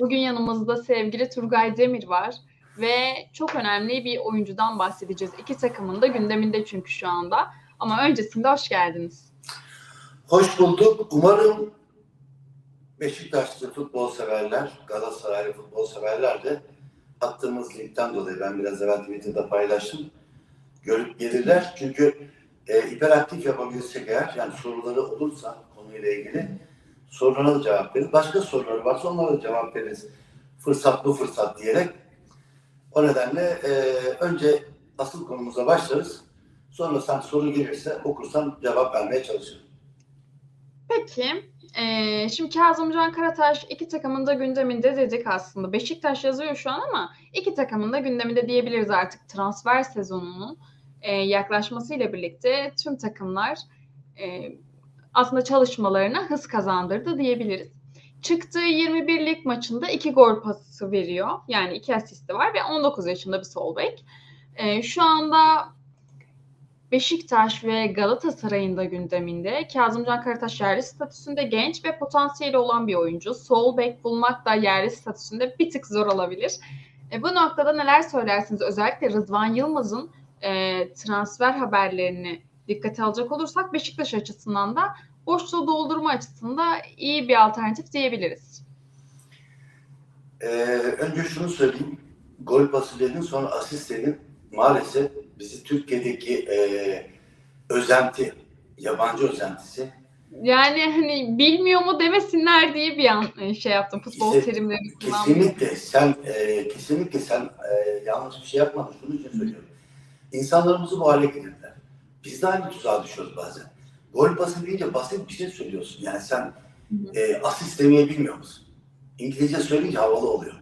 Bugün yanımızda sevgili Turgay Demir var ve çok önemli bir oyuncudan bahsedeceğiz. İki takımın da gündeminde çünkü şu anda. Ama öncesinde hoş geldiniz. Hoş bulduk. Umarım Beşiktaşlı futbol severler, Galatasaraylı futbol severler de attığımız linkten dolayı ben biraz evvel Twitter'da paylaştım. Görüp gelirler. Çünkü e, hiperaktif yapabilirsek eğer, yani soruları olursa konuyla ilgili sorulara da cevap veririz. Başka soruları varsa onlara da cevap veririz. Fırsat bu fırsat diyerek. O nedenle e, önce asıl konumuza başlarız. Sonra sen soru gelirse okursan cevap vermeye çalışırım. Peki, eee, şimdi Kazımcan Karataş iki takımın da gündeminde dedik aslında. Beşiktaş yazıyor şu an ama iki takımın da gündeminde diyebiliriz artık transfer sezonunun eee, yaklaşmasıyla birlikte tüm takımlar eee, aslında çalışmalarına hız kazandırdı diyebiliriz. Çıktığı 21 lig maçında iki gol pası veriyor. Yani iki asisti var ve 19 yaşında bir sol bek. Eee, şu anda Beşiktaş ve Galatasaray'ın da gündeminde. Kazımcan Karataş yerli statüsünde genç ve potansiyeli olan bir oyuncu. Sol bek bulmak da yerli statüsünde bir tık zor olabilir. E, bu noktada neler söylersiniz? Özellikle Rıdvan Yılmaz'ın e, transfer haberlerini dikkate alacak olursak Beşiktaş açısından da boşluğu doldurma açısından iyi bir alternatif diyebiliriz. Ee, önce şunu söyleyeyim. Gol pası sonra asist dedin. Maalesef bizi Türkiye'deki e, özenti, yabancı özentisi Yani hani bilmiyor mu demesinler diye bir an e, şey yaptım. Futbol terimlerini kullandım. kesinlikle sen e, kesinlikle sen e, yanlış bir şey yapmadın. Şunun için söylüyorum. İnsanlarımızı bu hale getirdiler. Biz de aynı tuzağa düşüyoruz bazen. Gol pası deyince basit bir şey söylüyorsun. Yani sen e, asist demeyi bilmiyor musun? İngilizce söyleyince havalı oluyor.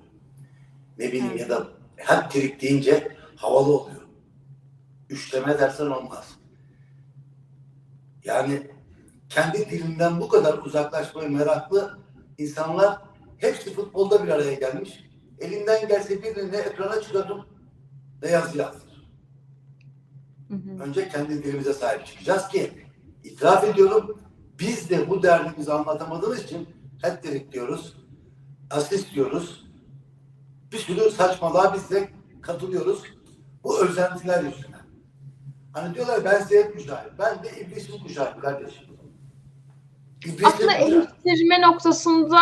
Ne bileyim Evet. ya da hat-trick deyince havalı oluyor. Üçleme dersen olmaz. Yani kendi dilinden bu kadar uzaklaşmaya meraklı insanlar hepsi futbolda bir araya gelmiş. Elinden gelse birini ekrana çıkarım ne yazı yazdır. Hı hı. Önce kendi dilimize sahip çıkacağız ki itiraf ediyorum biz de bu derdimizi anlatamadığımız için hat-trick diyoruz, asist diyoruz. Bir sürü saçmalığa biz de katılıyoruz. Bu özentiler yüzünden. Hani diyorlar ben seyret kuşağıyım. Ben de iblisin kuşağıyım kardeşim. İblisin Aslında kuşağı. eleştirme noktasında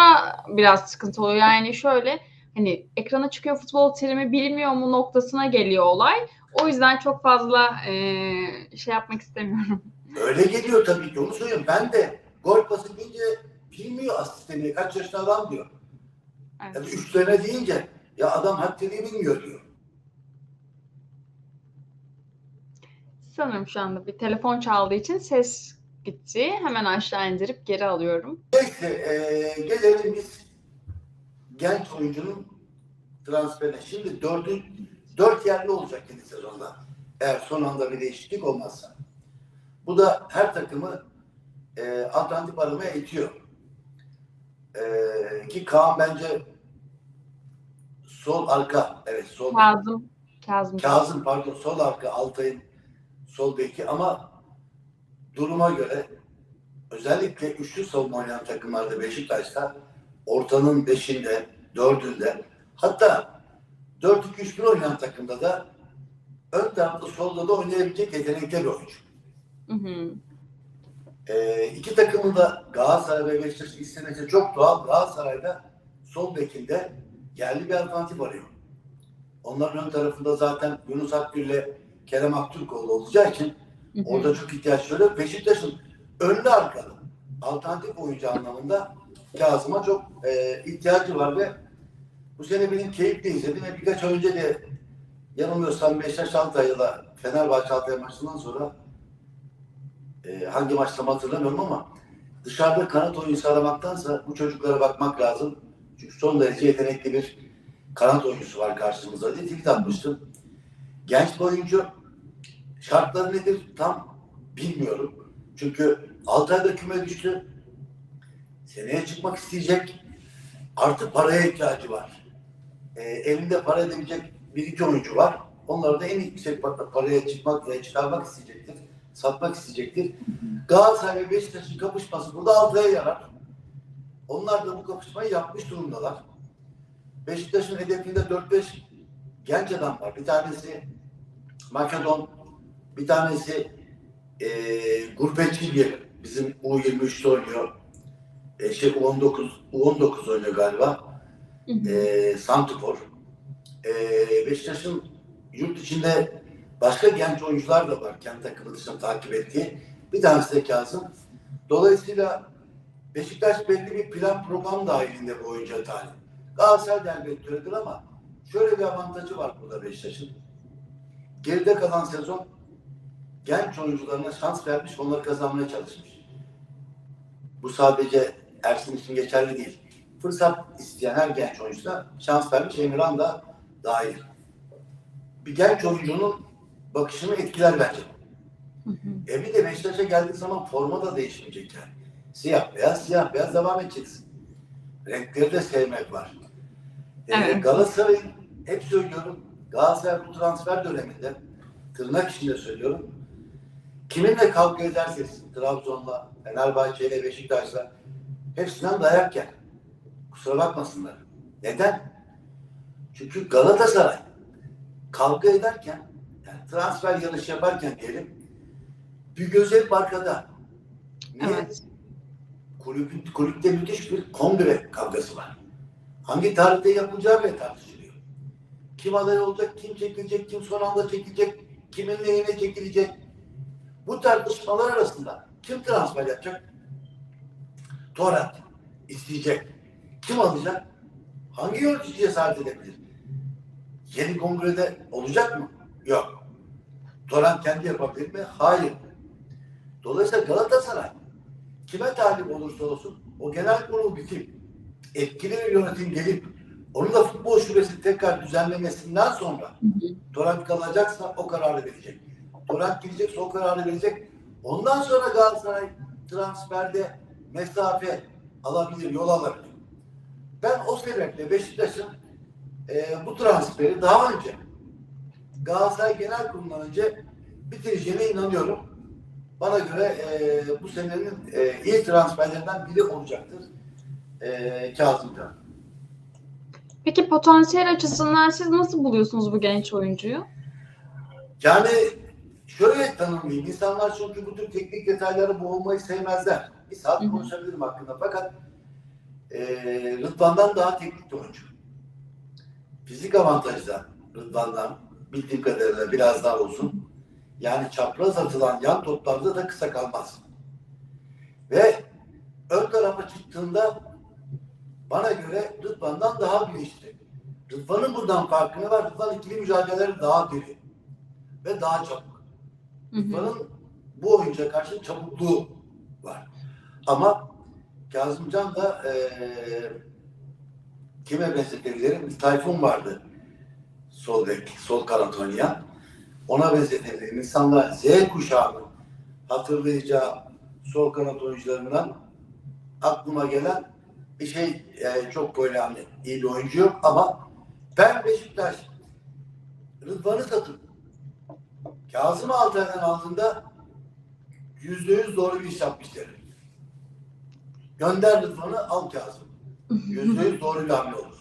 biraz sıkıntı oluyor. Yani şöyle hani ekrana çıkıyor futbol terimi bilmiyor mu noktasına geliyor olay. O yüzden çok fazla eee, şey yapmak istemiyorum. Öyle geliyor tabii ki onu söylüyorum. Ben de gol pası deyince bilmiyor asist demeyi. Kaç yaşında adam diyor. Evet. Ya da üçleme deyince ya adam haddini bilmiyor diyor. Sanırım şu anda bir telefon çaldığı için ses gitti. Hemen aşağı indirip geri alıyorum. Neyse e, gelelim biz genç oyuncunun transferine. Şimdi dördün, dört yerli olacak yeni sezonda. Eğer son anda bir değişiklik olmazsa. Bu da her takımı e, alternatif aramaya itiyor. E, ki Kaan bence sol arka, evet sol Kazım. Kazım. Kazım pardon sol arka Altay'ın sol beki ama duruma göre özellikle üçlü savunma oynayan takımlarda Beşiktaş'ta ortanın beşinde, dördünde hatta 4-2-3-1 oynayan takımda da ön tarafta solda da oynayabilecek yetenekli bir oyuncu. Hı hı. Ee, iki takımın da Galatasaray ve Beşiktaş istemesi çok doğal. Galatasaray'da sol bekinde yerli bir alternatif arıyor. Onların ön tarafında zaten Yunus Akgül ile Kerem Aktürkoğlu olacağı için Hı hı. orada çok ihtiyaç var. Beşiktaş'ın önlü arkalı alternatif oyuncu anlamında Kazım'a çok e, ihtiyacı var ve bu sene benim keyifle izledim ve birkaç ay önce de yanılmıyorsam Beşiktaş Altay'la Fenerbahçe Altay maçından sonra e, hangi maçta hatırlamıyorum ama dışarıda kanat oyuncusu aramaktansa bu çocuklara bakmak lazım. Çünkü son derece yetenekli bir kanat oyuncusu var karşımızda diye tweet atmıştım. Genç bir oyuncu şartları nedir tam bilmiyorum. Çünkü 6 ayda küme düştü. Seneye çıkmak isteyecek. Artı paraya ihtiyacı var. E, elinde para edebilecek bir iki oyuncu var. Onlar da en yüksek pa- paraya çıkmak, e, çıkarmak isteyecektir. Satmak isteyecektir. Galatasaray ve Beşiktaş'ın kapışması burada altıya yarar. Onlar da bu kapışmayı yapmış durumdalar. Beşiktaş'ın hedefinde 4-5 genç adam var. Bir tanesi Makedon, bir tanesi eee gurbetçi bir bizim U23'te oynuyor. E, şey U19, U19 oynuyor galiba. E, Santifor. E, Beşiktaş'ın yurt içinde başka genç oyuncular da var. Kendi takımı dışında takip ettiği. Bir tanesi de Kazım. Dolayısıyla Beşiktaş belli bir plan program dahilinde bu oyuncuya talip. Galatasaray da elbette ama şöyle bir avantajı var burada Beşiktaş'ın. Geride kalan sezon genç oyuncularına şans vermiş, onları kazanmaya çalışmış. Bu sadece Ersin için geçerli değil. Fırsat isteyen her genç oyuncuna şans vermiş, Emirhan da dahil. Bir genç oyuncunun bakışını etkiler bence. Hı hı. E bir de Beşiktaş'a geldiği zaman forma da değişmeyecek yani. Siyah beyaz, siyah beyaz devam edeceksin. Renkleri de sevmek var. E, Evet. Galatasaray'ın hep söylüyorum Galatasaray bu transfer döneminde tırnak içinde söylüyorum kiminle kavga ederseniz Trabzon'la, Fenerbahçe'yle, Beşiktaş'la hepsinden dayak yer. Kusura bakmasınlar. Neden? Çünkü Galatasaray kavga ederken yani transfer yarışı yaparken diyelim bir göz hep arkada. Niye? Evet. Kulübün, kulüpte müthiş bir kongre kavgası var. Hangi tarihte yapılacağı bile tartışılıyor. Kim aday olacak, kim çekilecek, kim son anda çekilecek, kimin lehine çekilecek. Bu tartışmalar arasında kim transfer yapacak? Torat isteyecek. Kim alacak? Hangi yönetici cesaret edebilir? Yeni kongrede olacak mı? Yok. Torat kendi yapabilir mi? Hayır. Dolayısıyla Galatasaray kime talip olursa olsun o genel kurul bitip etkili bir yönetim gelip onun da futbol şubesi tekrar düzenlemesinden sonra. Torat kalacaksa o kararı verecek. Torat gidecekse o kararı verecek. Ondan sonra Galatasaray transferde mesafe alabilir, yol alabilir. Ben o sebeple Beşiktaş'ın e, bu transferi daha önce Galatasaray Genel Kurulu'ndan önce bitireceğine inanıyorum. Bana göre e, bu senenin e, iyi transferlerinden biri olacaktır. E, Kazım Can. Peki potansiyel açısından siz nasıl buluyorsunuz bu genç oyuncuyu? Yani şöyle tanımlayayım. İnsanlar çünkü bu tür teknik detayları boğulmayı sevmezler. Bir saat konuşabilirim hakkında. Fakat e, Rıdvan'dan daha teknik bir oyuncu. Fizik avantajı da Rıdvan'dan bildiğim kadarıyla biraz daha uzun. Yani çapraz atılan yan toplarda da kısa kalmaz. Ve ön tarafa çıktığında bana göre Rıdvan'dan daha bilinçli. Rıdvan'ın buradan farkını var. Rıdvan ikili mücadeleleri daha diri ve daha çabuk. Rıdvan'ın bu oyuncuya karşı çabukluğu var. Ama Kazımcan da eee kime benzetebilirim? Tayfun vardı. Sol bek, sol kanat oynayan. Ona benzetebilirim. İnsanlar Z kuşağının hatırlayacağı sol kanat oyuncularından aklıma gelen bir şey eee, çok böyle hani iyi bir oyuncu yok ama ben Beşiktaş Rıdvan'ı satıp Kazım Altay'dan aldığında yüzde yüz doğru bir iş yapmış derim. Gönder Rıdvan'ı al Kazım. Yüzde yüz doğru bir hamle olur.